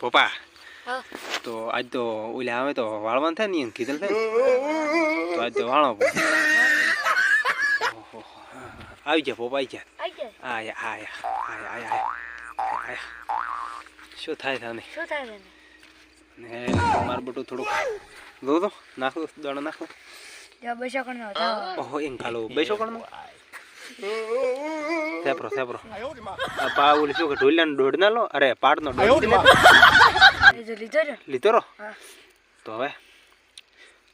પપ્પા તો આજ તો ઓલા આવે તો વાળવાનું થાય ને એમ કીધેલ થાય તો આજ તો વાળો આવી જા પપ્પા આવી જા આયા આયા આયા આયા આયા. શું થાય શું થાય ને મારું બટું થોડુંક દો દો નાખો. દાણો નાખો ઓહો એમ ખાલો બેસો કોણ સેપરો સેપરો પા ઓલી શું કે ઢોલિયાનો દોડ ના લો? અરે પાડનો દોડ લીધો લીધો રો તો હવે?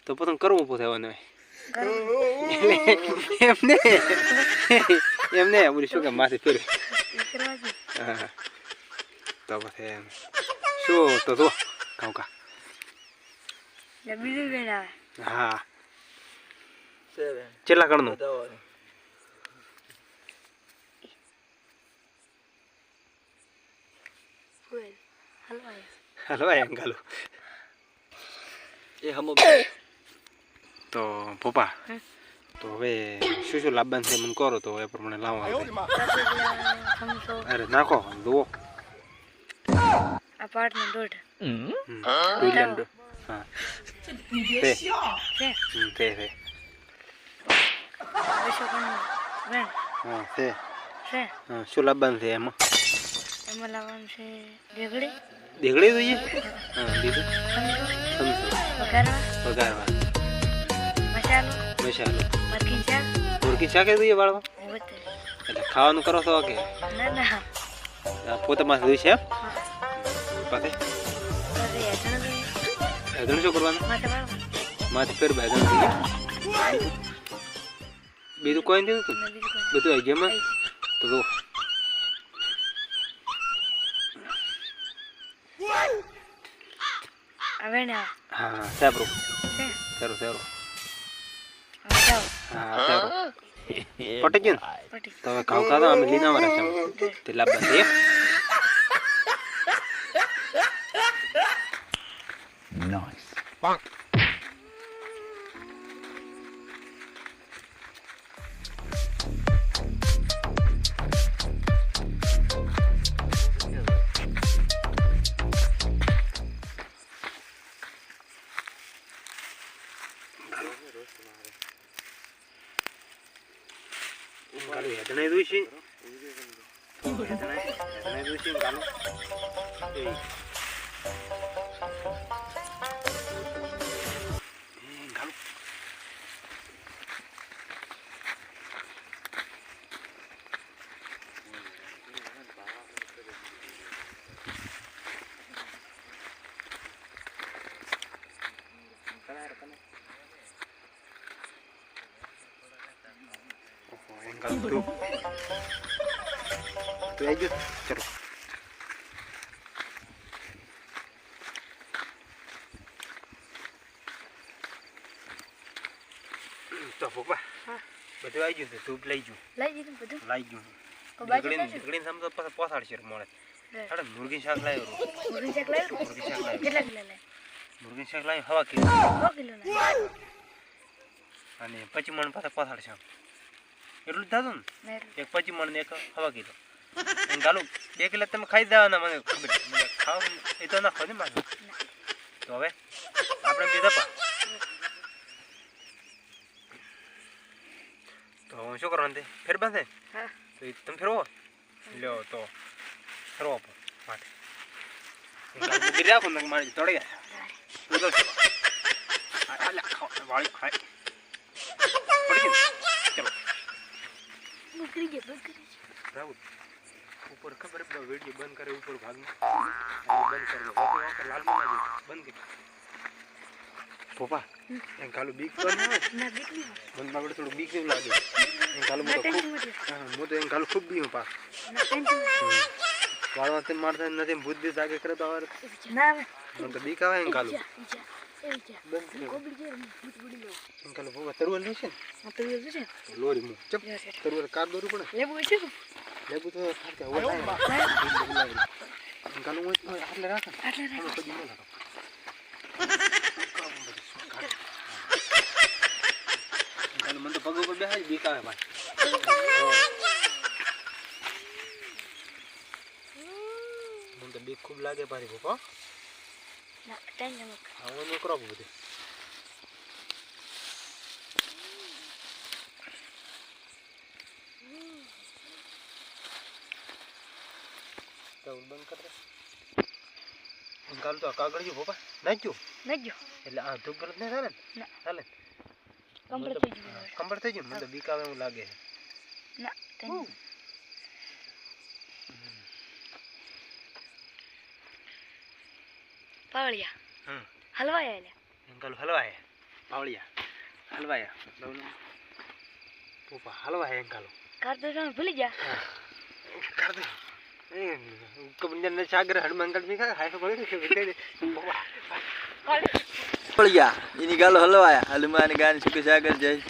તો પોતાનું કરવું પોતે હવે એમને એમને ઓલી શું કે માથે ફેર હા તો પછી એમ. શું તો જો કાઉ કા. બીજું હા. કેટલા કણનું આયો એંગલો એ હમો તો પપ્પા તો હવે શું શું લાવવાનું છે મને કરો તો એ પ્રમાણે લાવો અરે નાખો જુઓ અપાર્ટમેન્ટ દોઢ દોડ. હા તે હમ, હા તે હા શું લાવવાનું છે એમાં એમાં લાવવાનું છે ડેગડી દેગડી જોઈએ? હા બીજું સમજો વઘારવા? મસાલો? જોઈએ વાળવા એટલે ખાવાનું કરો છો કે? પોતે માં જોઈએ છે પાસે ભેગણ શું કરવાનું? માથે ફેર ફેર ભેગણ જોઈએ. બીજું કોઈ નથી કોઈ બધું આવી ગયા તો આવે હા સાબરું સારું સારું હા સારું પટી ગયું તો હવે ખાવ ખાધો અમે લીના વાળા છે. તે લાવવા છે. એમ? ગાલું હેદણાઈ દઉં છે હેદણાઈ હેદણાઈ દઉં છે ઓહો, એમ ગાલું તું આવી ગયો ચલો તો પપ્પા. બધું આવી ગયું ધૂપ લઈ ગયું લઈ દીધું બધું લાઈ ગયું નીકળીને નીકળીને સમજો પછી પોસાડશે મળે. અરે મુરગી શાક લાવ્યો મુરગી શાક લાવ્યું મુરગી શાક લાવ્યો કેટલા કિલો લાવ્યું મુરગી શાક લાવ્યો હવા કિલો સો કિલો લાવ્યું અને પચી મણ પાસે પોસાડશે એટલું જ થતું ને એક પછી મને એક હવા કીધો. ગાલું બે કિલો તમે ખાઈ દેવાના મને ખબર ખાવ એ તો ના ખબર મારે. તો હવે આપણે બે દપા તો હું શું કરવાનું તે? ફેર બાંધે તો એ તમે ફેરવો. લ્યો તો ફેરવો આપો માટે. રાખો ને મારી તોડી ગયા છે વાળી ખાય પડી ગઈ ને? ચલો ગયા બસ કરી રાહુલ ઉપર ખબર છે વીડિયો બંધ કરે ઉપર ભાગમાં બંધ કરી દો વખત લાલમાં ના જાય. બંધ કરી પપ્પા એમ કાલું બીક તો નહીં હોય ના બીક નહીં મને બાગડે થોડું બીક જેવું લાગે એમ કાલું ના તો ખૂબ ટેન્શન નથી હા, હું તો એમ કાલું ખૂબ બીવું પા ના ટેન્શન નથી. વાળવા તે મારતા નથી ભૂત બી જાગે કરે તો આવે ના મને તો બીક આવે એમ કાલું મને તો પગ ઉપર બેહાય બીક ભાઈ મને તો બીક ખૂબ લાગે પારી ભૂપો. નથી આવું ન કરો બધું કર કાલ તો કાગળ જો ભોપા નાખ્યું નજો એટલે આ ધૂપ ગરજ ચાલે ને. ચાલે ને? કમ્પ્લીટ મતલબ થઈ ગયું હવે. થઈ ગયું મને તો બીક એવું લાગે છે ના પાવળિયા. હમ. હલવાય એટલે અંકલ હલવાય. પાવળિયા. હલવાયા. લવનું પોપા હલવાય અંકલ કરતો તમે ભૂલી ગયા. કરતો કબંજન સાગર હાય એની ગાલો હલવાયા. હનુમાન ગાન સુખ સાગર જય.